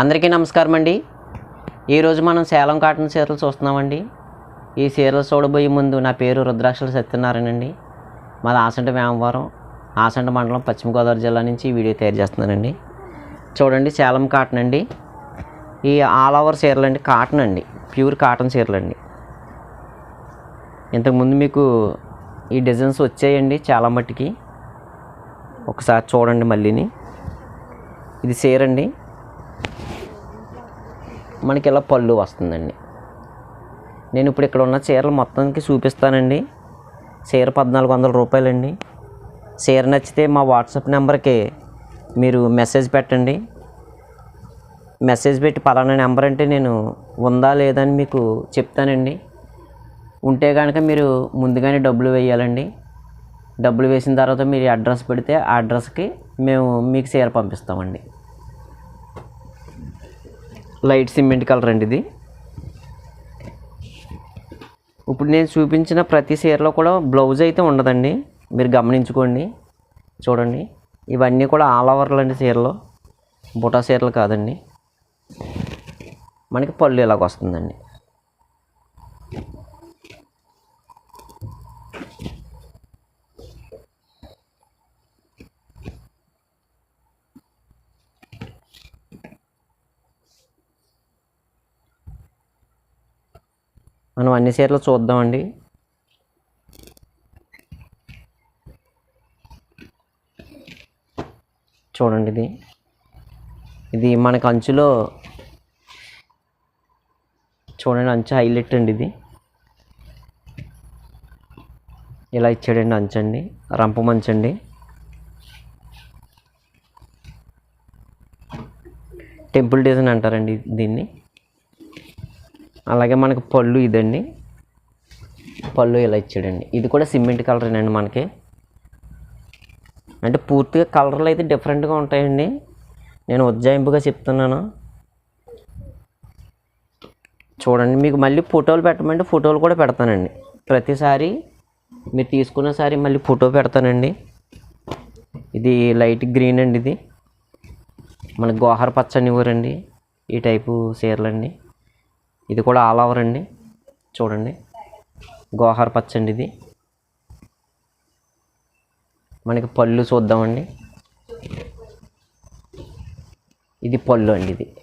అందరికీ నమస్కారం అండి. ఈరోజు మనం సేలం కాటన్ చీరలు చూస్తున్నామండి. ఈ చీరలు చూడబోయే ముందు నా పేరు రుద్రాక్షల సత్యనారాయణ అండి. మాది ఆసంట వేమవరం ఆసంట మండలం పశ్చిమ గోదావరి జిల్లా నుంచి ఈ వీడియో తయారు చేస్తున్నానండి. చూడండి సేలం కాటన్ అండి. ఈ ఆల్ ఓవర్ చీరలు అండి కాటన్ అండి ప్యూర్ కాటన్ చీరలు అండి. ఇంతకుముందు మీకు ఈ డిజైన్స్ వచ్చాయండి చాలా మట్టుకి. ఒకసారి చూడండి మళ్ళీని. ఇది చీర అండి. మనకి ఇలా పళ్ళు వస్తుందండి. నేను ఇప్పుడు ఇక్కడ ఉన్న చీరలు మొత్తానికి చూపిస్తానండి. చీర పద్నాలుగు వందల రూపాయలండి. చీర నచ్చితే మా వాట్సాప్ నెంబర్కి మీరు మెసేజ్ పెట్టండి. మెసేజ్ పెట్టి పలానా నెంబర్ అంటే నేను ఉందా లేదా అని మీకు చెప్తానండి. ఉంటే కనుక మీరు ముందుగానే డబ్బులు వేయాలండి. డబ్బులు వేసిన తర్వాత మీరు అడ్రస్ పెడితే ఆ అడ్రస్కి మేము మీకు చీర పంపిస్తామండి. లైట్ సిమెంట్ కలర్ అండి ఇది. ఇప్పుడు నేను చూపించిన ప్రతి చీరలో కూడా బ్లౌజ్ అయితే ఉండదండి. మీరు గమనించుకోండి. చూడండి. ఇవన్నీ కూడా ఆల్ ఓవర్లు అండి చీరలు. బుటా చీరలు కాదండి. మనకి పళ్ళు ఇలాగ వస్తుందండి. మనం అన్ని చీరలు చూద్దామండి. చూడండి ఇది. ఇది మనకు అంచులో చూడండి అంచు హైలైట్ అండి ఇది. ఇలా ఇచ్చాడండి అంచండి రంప మంచండి టెంపుల్ డిజైన్ అంటారండి దీన్ని. అలాగే మనకి పళ్ళు ఇదండి. పళ్ళు ఇలా ఇచ్చాడండి. ఇది కూడా సిమెంట్ కలర్ అండి మనకి. అంటే పూర్తిగా కలర్లు అయితే డిఫరెంట్గా ఉంటాయండి. నేను ఉజ్జాయింపుగా చెప్తున్నాను. చూడండి మీకు మళ్ళీ ఫోటోలు పెట్టమంటే ఫోటోలు కూడా పెడతానండి. ప్రతిసారి మీరు తీసుకున్నసారి మళ్ళీ ఫోటో పెడతానండి. ఇది లైట్ గ్రీన్ అండి ఇది. మన గోహర పచ్చని ఊరండి. ఈ టైపు చీరలండి. ఇది కూడా ఆల్ ఓవర్ అండి. చూడండి. గోహర్ పచ్చండి ఇది. మనకి పళ్ళు చూద్దామండి. ఇది పళ్ళు అండి ఇది.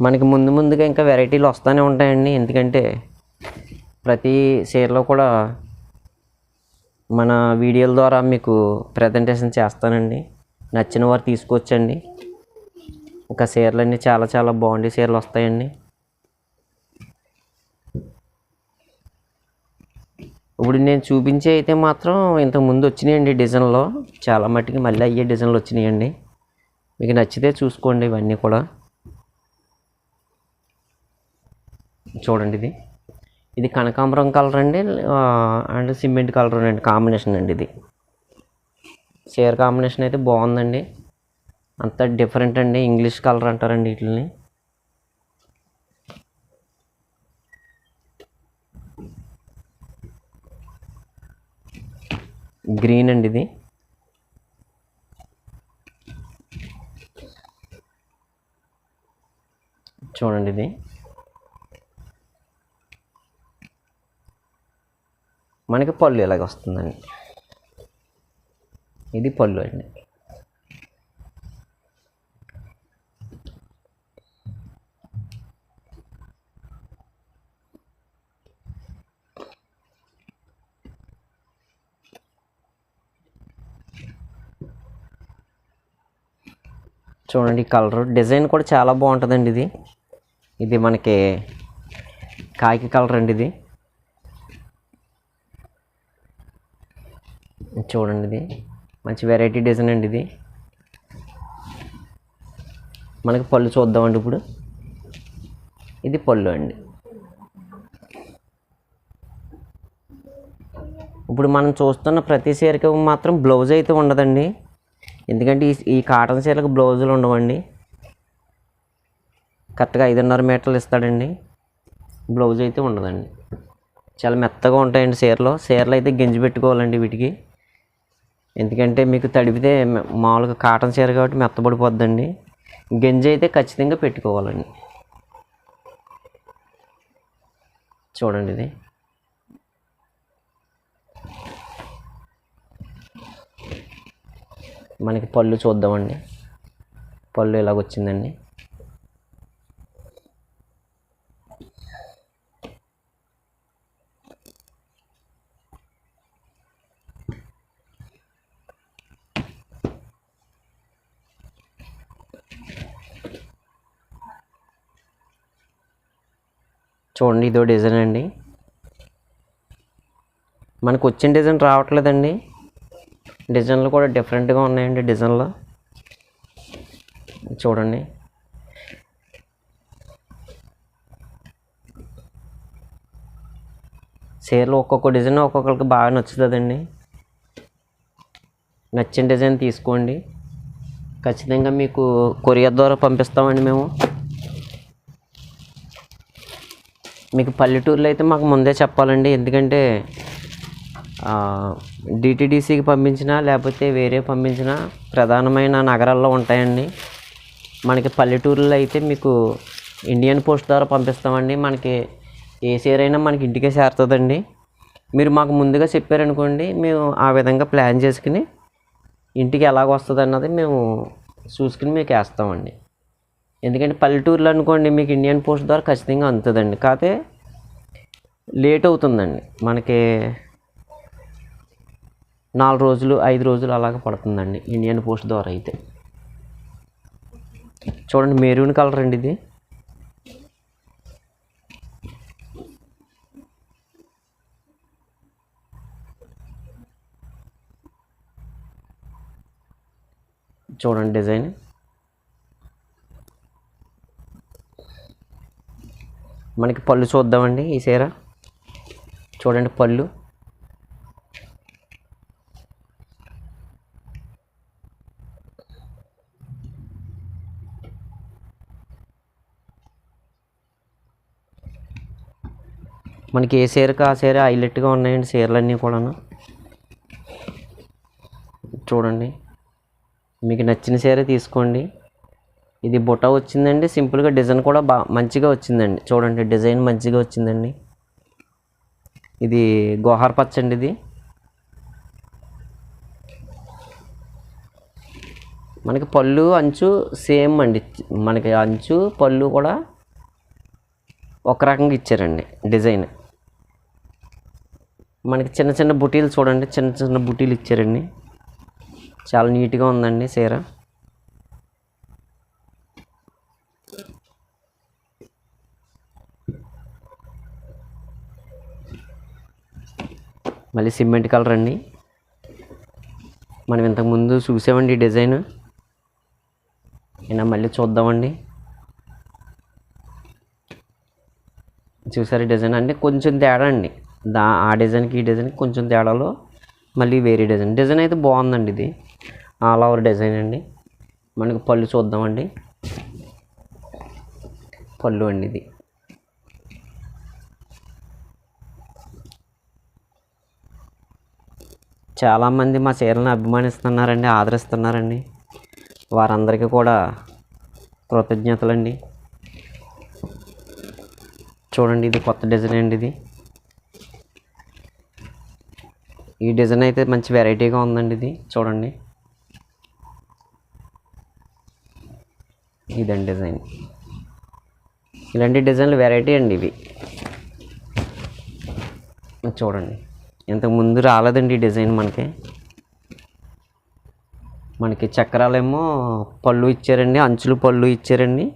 మనకి ముందు ముందుగా ఇంకా వెరైటీలు వస్తూనే ఉంటాయండి. ఎందుకంటే ప్రతి చీరలో కూడా మన వీడియోల ద్వారా మీకు ప్రజెంటేషన్ చేస్తానండి. నచ్చిన వారు తీసుకొచ్చండి. ఇంకా చీరలన్నీ చాలా చాలా బాగుండే చీరలు వస్తాయండి. ఇప్పుడు నేను చూపించే అయితే మాత్రం ఇంతకు ముందు వచ్చినాయండి డిజైన్లో. చాలా మట్టుకి మళ్ళీ అయ్యే డిజైన్లు వచ్చినాయండి. మీకు నచ్చితే చూసుకోండి ఇవన్నీ కూడా. చూడండి ఇది. ఇది కనకాంబరం కలర్ అండి అండ్ సిమెంట్ కలర్ అండి కాంబినేషన్ అండి ఇది. చీర కాంబినేషన్ అయితే బాగుందండి. అంత డిఫరెంట్ అండి. ఇంగ్లీష్ కలర్ అంటారండి వీటిని గ్రీన్ అండి ఇది. చూడండి ఇది. మనకి పళ్ళు ఇలాగ వస్తుందండి. ఇది పళ్ళు అండి. చూడండి కలర్. డిజైన్ కూడా చాలా బాగుంటుందండి ఇది. ఇది మనకి కాకి కలర్ అండి ఇది. చూడండి ఇది. మంచి వెరైటీ డిజైన్ అండి ఇది. మనకి పళ్ళు చూద్దామండి ఇప్పుడు. ఇది పళ్ళు అండి. ఇప్పుడు మనం చూస్తున్న ప్రతి చీరకి మాత్రం బ్లౌజ్ అయితే ఉండదండి. ఎందుకంటే ఈ ఈ కాటన్ చీరలకు బ్లౌజులు ఉండవండి. కరెక్ట్గా ఐదున్నర మీటర్లు ఇస్తాడండి. బ్లౌజ్ అయితే ఉండదండి. చాలా మెత్తగా ఉంటాయండి చీరలు. చీరలు అయితే గింజి పెట్టుకోవాలండి వీటికి. ఎందుకంటే మీకు తడిపితే మామూలుగా కాటన్ చీర కాబట్టి మెత్తబడిపోద్దండి. గింజ అయితే ఖచ్చితంగా పెట్టుకోవాలండి. చూడండి ఇది. మనకి పళ్ళు చూద్దామండి. పళ్ళు ఇలాగొచ్చిందండి చూడండి ఇదో డిజైన్ అండి. మనకు వచ్చిన డిజైన్ రావట్లేదండి. డిజైన్లు కూడా డిఫరెంట్గా ఉన్నాయండి డిజైన్లు. చూడండి. చీరలు ఒక్కొక్క డిజైన్ ఒక్కొక్కరికి బాగా నచ్చుతుందండి. నచ్చిన డిజైన్ తీసుకోండి. ఖచ్చితంగా మీకు కొరియర్ ద్వారా పంపిస్తామండి మేము. మీకు పల్లెటూరులో అయితే మాకు ముందే చెప్పాలండి. ఎందుకంటే డిటిడిసికి పంపించినా లేకపోతే వేరే పంపించినా ప్రధానమైన నగరాల్లో ఉంటాయండి. మనకి పల్లెటూరులో అయితే మీకు ఇండియన్ పోస్ట్ ద్వారా పంపిస్తామండి. మనకి ఏ సీరైనా అయినా మనకి ఇంటికే చేరుతుందండి. మీరు మాకు ముందుగా చెప్పారనుకోండి మేము ఆ విధంగా ప్లాన్ చేసుకుని ఇంటికి ఎలాగ వస్తుంది అన్నది మేము చూసుకుని మీకు వేస్తామండి. ఎందుకంటే పల్లెటూరులో అనుకోండి మీకు ఇండియన్ పోస్ట్ ద్వారా ఖచ్చితంగా అందుతుందండి. కాకపోతే లేట్ అవుతుందండి. మనకి నాలుగు రోజులు ఐదు రోజులు అలాగ పడుతుందండి ఇండియన్ పోస్ట్ ద్వారా అయితే. చూడండి మెరూన్ కలర్ అండి ఇది. చూడండి డిజైన్. మనకి పళ్ళు చూద్దామండి ఈ చీర. చూడండి పళ్ళు. మనకి ఏ సీరకు ఆ సీర హైలైట్గా ఉన్నాయండి సీరలన్నీ కూడాను. చూడండి. మీకు నచ్చిన సీర తీసుకోండి. ఇది బుట్ట వచ్చిందండి. సింపుల్గా డిజైన్ కూడా బా మంచిగా వచ్చిందండి. చూడండి డిజైన్ మంచిగా వచ్చిందండి. ఇది గోహార్ పచ్చ అండి ఇది. మనకి పళ్ళు అంచు సేమ్ అండి. మనకి అంచు పళ్ళు కూడా ఒక రకంగా ఇచ్చారండి డిజైన్. మనకి చిన్న చిన్న బుటీలు చూడండి చిన్న చిన్న బుటీలు ఇచ్చారండి. చాలా నీట్గా ఉందండి చీర. మళ్ళీ సిమెంట్ కలర్ అండి. మనం ఇంతకుముందు చూసామండి డిజైన్. అయినా మళ్ళీ చూద్దామండి. చూసారు డిజైన్? అంటే కొంచెం తేడా అండి. దా ఆ డిజైన్కి ఈ డిజైన్కి కొంచెం తేడాలో మళ్ళీ వేరే డిజైన్. డిజైన్ అయితే బాగుందండి ఇది. ఆల్ ఓవర్ డిజైన్ అండి. మనకి పళ్ళు చూద్దామండి. పళ్ళు అండి ఇది. చాలామంది మా చీరలను అభిమానిస్తున్నారండి ఆదరిస్తున్నారండి. వారందరికీ కూడా కృతజ్ఞతలండి. చూడండి ఇది కొత్త డిజైన్ అండి ఇది. ఈ డిజైన్ అయితే మంచి వెరైటీగా ఉందండి ఇది. చూడండి. ఇదండి డిజైన్. ఇలాంటి డిజైన్లు వెరైటీ అండి ఇవి. చూడండి. ఇంతకు ముందు రాలేదండి ఈ డిజైన్ మనకి. మనకి చక్రాలేమో పళ్ళు ఇచ్చారండి అంచులు పళ్ళు ఇచ్చారండి.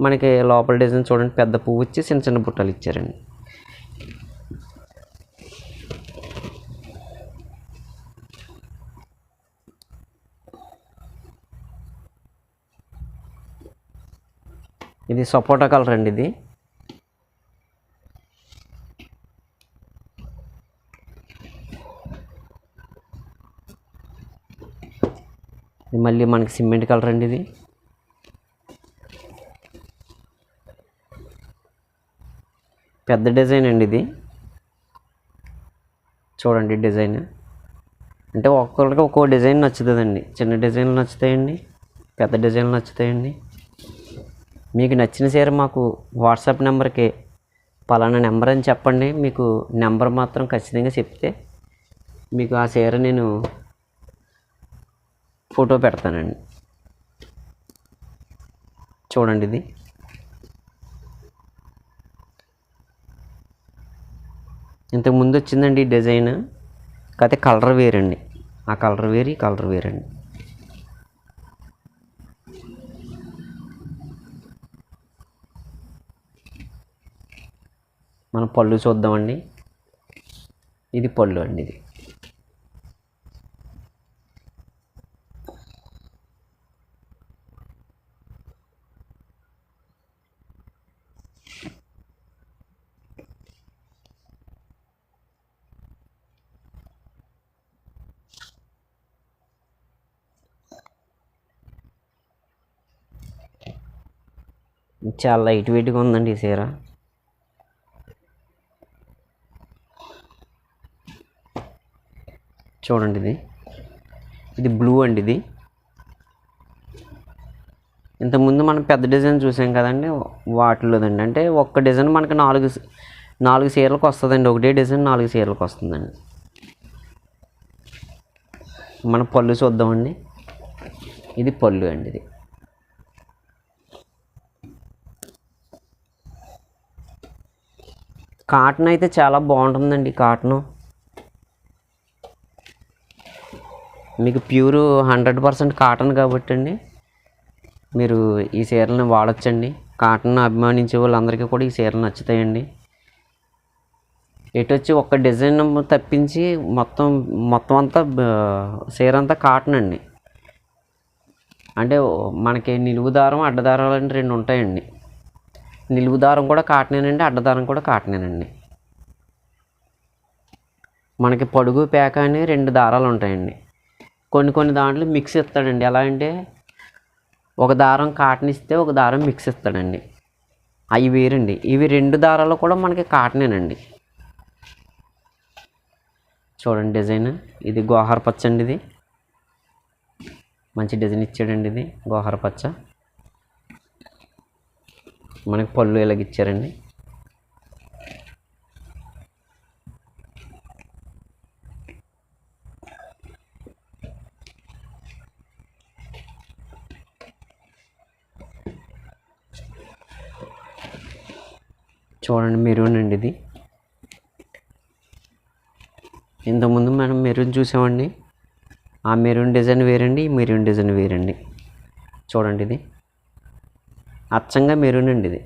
మనకి లోపల డిజైన్ చూడండి పెద్ద పువ్వు ఇచ్చి చిన్న చిన్న బుట్టలు ఇచ్చారండి. ఇది సపోటా కలర్ అండి ఇది. ఇది మళ్ళీ మనకి సిమెంట్ కలర్ అండి ఇది. పెద్ద డిజైన్ అండి ఇది. చూడండి డిజైన్. అంటే ఒక్కొక్కరికి ఒక్కో డిజైన్ నచ్చుతుందండి. చిన్న డిజైన్లు నచ్చుతాయండి పెద్ద డిజైన్లు నచ్చుతాయండి. మీకు నచ్చిన చీర మాకు వాట్సాప్ నెంబర్కి పలానా నెంబర్ అని చెప్పండి. మీకు నెంబర్ మాత్రం ఖచ్చితంగా చెప్తే మీకు ఆ చీర నేను ఫోటో పెడతానండి. చూడండి ఇది. ఇంతకు ముందు వచ్చిందండి ఈ డిజైన్. కాకపోతే కలర్ వేరండి. ఆ కలర్ వేరు ఈ కలర్ వేరండి. మనం పళ్ళు చూద్దామండి. ఇది పళ్ళు అండి ఇది. చాలా లైట్ వెయిట్గా ఉందండి ఈ చీర. చూడండి ఇది. ఇది బ్లూ అండి ఇది. ఇంతకుముందు మనం పెద్ద డిజైన్ చూసాం కదండి వాటిలోదండి. అంటే ఒక్క డిజైన్ మనకి నాలుగు నాలుగు చీరలకు వస్తుందండి. ఒకటే డిజైన్ నాలుగు చీరలకు వస్తుందండి. మన పళ్ళు చూద్దామండి. ఇది పళ్ళు అండి ఇది. కాటన్ అయితే చాలా బాగుంటుందండి కాటను. మీకు ప్యూర్ హండ్రెడ్ పర్సెంట్ కాటన్ కాబట్టి అండి మీరు ఈ చీరలను వాడచ్చండి. కాటన్ అభిమానించే వాళ్ళందరికీ కూడా ఈ చీరలు నచ్చుతాయండి. ఎటు వచ్చి ఒక్క డిజైన్ తప్పించి మొత్తం మొత్తం అంతా చీర అంతా కాటన్ అండి. అంటే మనకి నిలువు దారం అడ్డదారాలు అంటే రెండు ఉంటాయండి. నిలువు దారం కూడా కాటనేనండి అడ్డదారం కూడా కాటనేనండి. మనకి పొడుగు పేక అని రెండు దారాలు ఉంటాయండి. కొన్ని కొన్ని దాంట్లో మిక్స్ ఇస్తాడండి ఎలా అంటే ఒక దారం కాటన్ ఇస్తే ఒక దారం మిక్స్ ఇస్తాడండి అవి వేరండి. ఇవి రెండు దారాలు కూడా మనకి కాటనేనండి చూడండి డిజైన్ ఇది గోహార పచ్చ అండి ఇది. మంచి డిజైన్ ఇచ్చాడండి ఇది గోహార పచ్చ. మనకి పళ్ళు ఇలాగ ఇచ్చారండి. చూడండి మెరూన్ అండి ఇది. ఇంతకుముందు మనం మెరూన్ చూసామండి. ఆ మెరూన్ డిజైన్ వేరండి ఈ మెరూన్ డిజైన్ వేరండి. చూడండి ఇది. అచ్చంగా మెరూన్ అండి ఇది.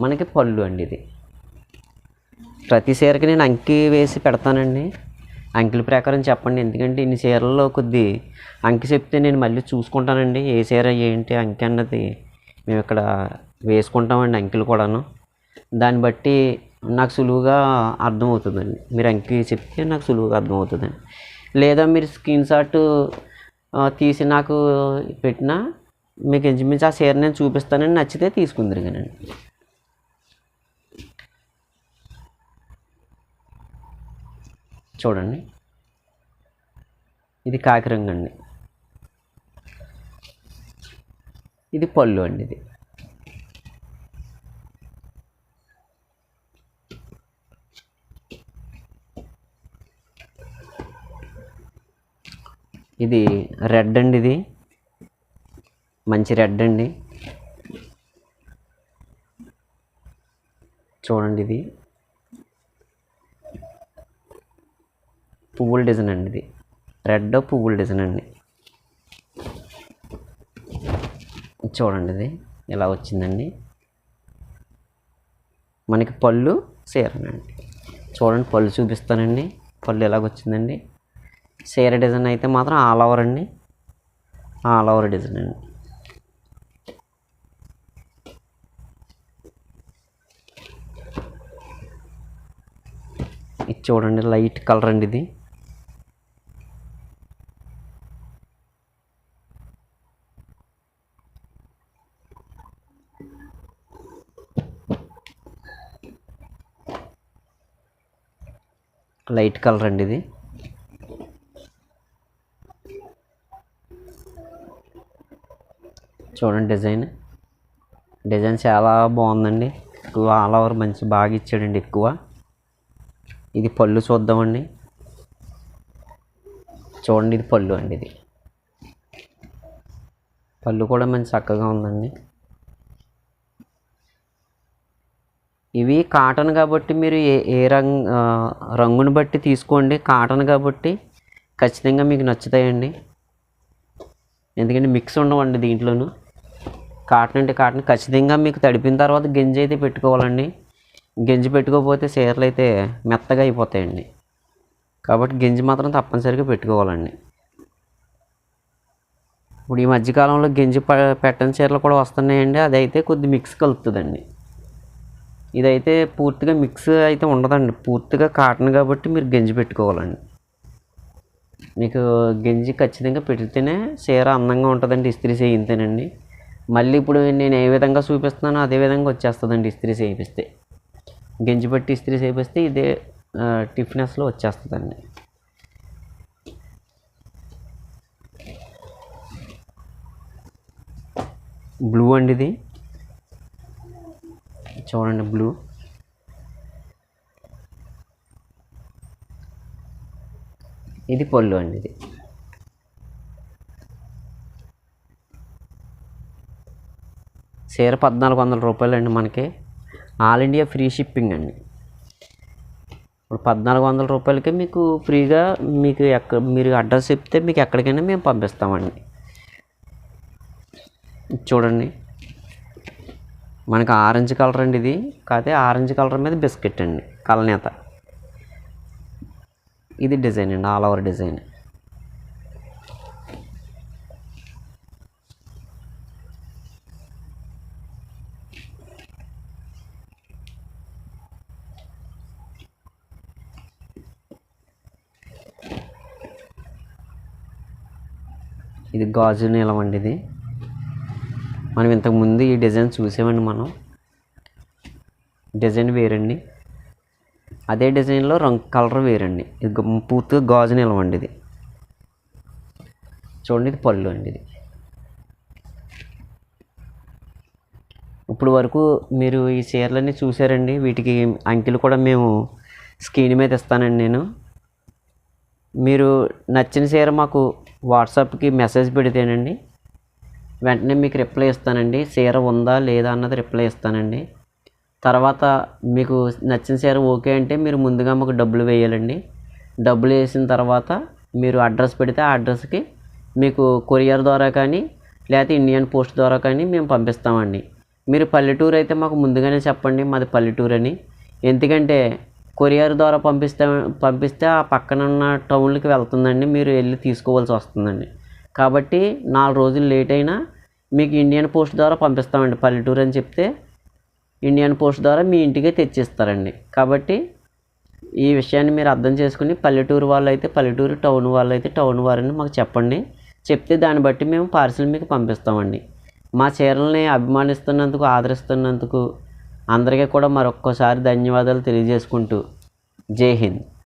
మనకి పళ్ళు అండి ఇది. ప్రతి చీరకి నేను అంకి వేసి పెడతానండి. అంకెల ప్రకారం చెప్పండి ఎందుకంటే ఇన్ని చీరల్లో కొద్ది అంకి చెప్తే నేను మళ్ళీ చూసుకుంటానండి ఏ చీర ఏంటి అంకి అన్నది. మేము ఇక్కడ వేసుకుంటామండి అంకెలు కూడాను. దాన్ని బట్టి నాకు సులువుగా అర్థమవుతుందండి. మీరు అంకి చెప్తే నాకు సులువుగా అర్థమవుతుందండి. లేదా మీరు స్క్రీన్ షాట్ తీసి నాకు పెట్టినా మీకు ఇంచుమించు ఆ చీర నేను చూపిస్తానని నచ్చితే తీసుకుందరు కానండి చూడండి. ఇది కాకిరంగండి అండి ఇది పళ్ళు అండి ఇది. ఇది రెడ్ అండి ఇది. మంచి రెడ్ అండి. చూడండి ఇది. పువ్వుల డిజైన్ అండి ఇది. రెడ్ పువ్వుల డిజైన్ అండి. చూడండి ఇది ఇలా వచ్చిందండి. మనకి పళ్ళు చీరనండి చూడండి పళ్ళు చూపిస్తానండి. పళ్ళు ఎలాగ వచ్చిందండి. చీర డిజైన్ అయితే మాత్రం ఆల్ ఓవర్ అండి. ఆల్ ఓవర్ డిజైన్ అండి. ఇది చూడండి లైట్ కలర్ అండి ఇది. లైట్ కలర్ అండి ఇది. చూడండి డిజైన్. డిజైన్ చాలా బాగుందండి. ఎక్కువ ఆల్ ఓవర్ మంచి బాగా ఇచ్చాడండి ఎక్కువ. ఇది పళ్ళు చూద్దామండి. చూడండి ఇది పళ్ళు అండి ఇది. పళ్ళు కూడా మంచి చక్కగా ఉందండి. ఇవి కాటన్ కాబట్టి మీరు ఏ ఏ రంగు రంగును రంగుని బట్టి తీసుకోండి. కాటన్ కాబట్టి ఖచ్చితంగా మీకు నచ్చుతాయండి. ఎందుకంటే మిక్స్ ఉండవండి దీంట్లోనూ. కాటన్ అంటే కాటన్. ఖచ్చితంగా మీకు తడిపిన తర్వాత గింజ అయితే పెట్టుకోవాలండి. గింజ పెట్టుకోకపోతే చీరలు అయితే మెత్తగా అయిపోతాయండి. కాబట్టి గింజ మాత్రం తప్పనిసరిగా పెట్టుకోవాలండి. ఇప్పుడు ఈ మధ్యకాలంలో గింజ ప- పెట్టని చీరలు కూడా వస్తున్నాయండి. అదైతే కొద్ది మిక్స్ కలుపుతుందండి. ఇదైతే పూర్తిగా మిక్స్ అయితే ఉండదండి. పూర్తిగా కాటన్ కాబట్టి మీరు గంజి పెట్టుకోవాలండి. మీకు గంజి ఖచ్చితంగా పెడితేనే చీర అందంగా ఉంటుందండి ఇస్త్రీ చేయితేనండి. మళ్ళీ ఇప్పుడు నేను ఏ విధంగా చూపిస్తున్నానో అదే విధంగా వచ్చేస్తుందండి ఇస్త్రీ చేయిస్తే గంజి పెట్టి ఇస్త్రీ చేయిస్తే ఇదే టిఫినెస్లో వచ్చేస్తుందండి. బ్లూ అండి ఇది. చూడండి బ్లూ. ఇది పళ్ళు అండి ఇది. చీర పద్నాలుగు వందల రూపాయలు అండి మనకి. ఆల్ ఇండియా ఫ్రీ షిప్పింగ్ అండి. ఇప్పుడు పద్నాలుగు వందల రూపాయలకి మీకు ఫ్రీగా మీకు ఎక్కడ మీరు అడ్రస్ చెప్తే మీకు ఎక్కడికైనా మేము పంపిస్తామండి. చూడండి. మనకి ఆరెంజ్ కలర్ అండి ఇది. కాకపోతే ఆరెంజ్ కలర్ మీద బిస్కెట్ అండి. కలనేత. ఇది డిజైన్ అండి ఆల్ ఓవర్ డిజైన్. ఇది గాజు నీలం అండి ఇది. మనం ఇంతకుముందు ఈ డిజైన్ చూసామండి మనం. డిజైన్ వేరండి. అదే డిజైన్లో రంగు కలర్ వేరండి. ఇది పూర్తిగా గాజు నిలవండి అండి ఇది. చూడండి ఇది పళ్ళు అండి ఇది. ఇప్పుడు వరకు మీరు ఈ చీరలన్నీ చూసారండి. వీటికి అంకెలు కూడా మేము స్క్రీన్ మీద ఇస్తానండి నేను. మీరు నచ్చిన చీర మాకు వాట్సాప్కి మెసేజ్ పెడితేనండి వెంటనే మీకు రిప్లై ఇస్తానండి. చీర ఉందా లేదా అన్నది రిప్లై ఇస్తానండి. తర్వాత మీకు నచ్చిన చీర ఓకే అంటే మీరు ముందుగా మాకు డబ్బులు వేయాలండి. డబ్బులు వేసిన తర్వాత మీరు అడ్రస్ పెడితే ఆ అడ్రస్కి మీకు కొరియర్ ద్వారా కానీ లేకపోతే ఇండియన్ పోస్ట్ ద్వారా కానీ మేము పంపిస్తామండి. మీరు పల్లెటూరు అయితే మాకు ముందుగానే చెప్పండి మాది పల్లెటూరు అని ఎందుకంటే కొరియర్ ద్వారా పంపిస్తే పంపిస్తే ఆ పక్కన ఉన్న టౌన్లకి వెళ్తుందండి. మీరు వెళ్ళి తీసుకోవాల్సి వస్తుందండి. కాబట్టి నాలుగు రోజులు లేట్ అయినా మీకు ఇండియన్ పోస్ట్ ద్వారా పంపిస్తామండి. పల్లెటూరు అని చెప్తే ఇండియన్ పోస్ట్ ద్వారా మీ ఇంటికే తెచ్చిస్తారండి. కాబట్టి ఈ విషయాన్ని మీరు అర్థం చేసుకుని పల్లెటూరు వాళ్ళు అయితే పల్లెటూరు టౌన్ వాళ్ళు అయితే టౌన్ వారని మాకు చెప్పండి. చెప్తే దాన్ని బట్టి మేము పార్సిల్ మీకు పంపిస్తామండి. మా చీరల్ని అభిమానిస్తున్నందుకు ఆదరిస్తున్నందుకు అందరికీ కూడా మరొక్కసారి ధన్యవాదాలు తెలియజేసుకుంటూ జై హింద్.